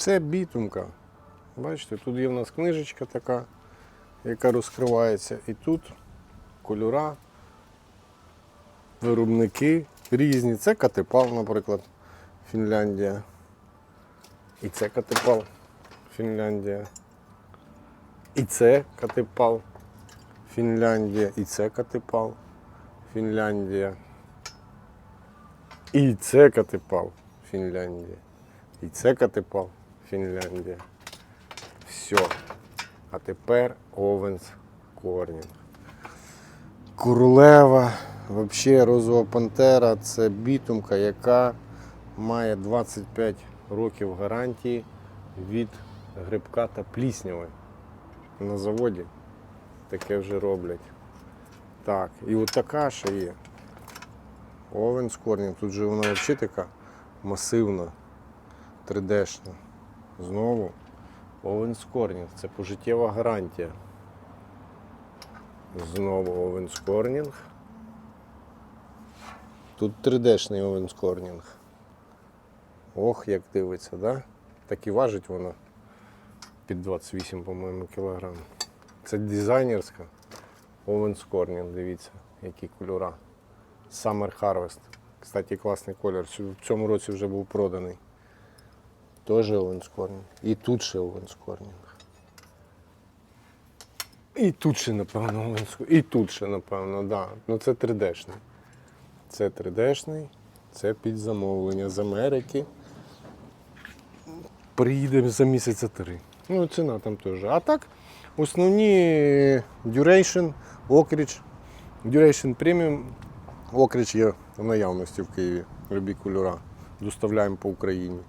Це бітумка. Бачите, тут є в нас книжечка така, яка розкривається. І тут кольора, виробники різні. Це катепал, наприклад, Фінляндія. І це катепал, Фінляндія. І це катепал, Фінляндія. І це катепал, Фінляндія. І це катепал, Фінляндія. І це катепал, Фінляндія. Все. А тепер Овенс Корнінг. Королева, взагалі розова пантера це бітумка, яка має 25 років гарантії від грибка та плісняви. На заводі таке вже роблять. Так, і от така ще є. Овен Корнінг. Тут же вона взагалі така масивна, 3D-шна. Знову Овен Корнінг. Це пожиттєва гарантія. Знову Овен Корнінг. Тут 3D-шний Овен Корнінг. Ох, як дивиться, да? Так і важить вона під 28, по-моєму, кілограм. Це дизайнерська Овен Корнінг, дивіться, які кольора. Summer Harvest. Кстати, класний колір. В цьому році вже був проданий. Теж Овен Корнінг. І тут ще Овен Корнінг. І тут ще, напевно, Овен Корнінг. І тут ще, напевно, да. Ну це 3D-шний. Це 3D-шний, це під замовлення з Америки. Приїде за місяця три. Ну, ціна там теж. А так, основні Duration, Oak Duration Premium. Oak є в наявності в Києві. Любі кольора. Доставляємо по Україні.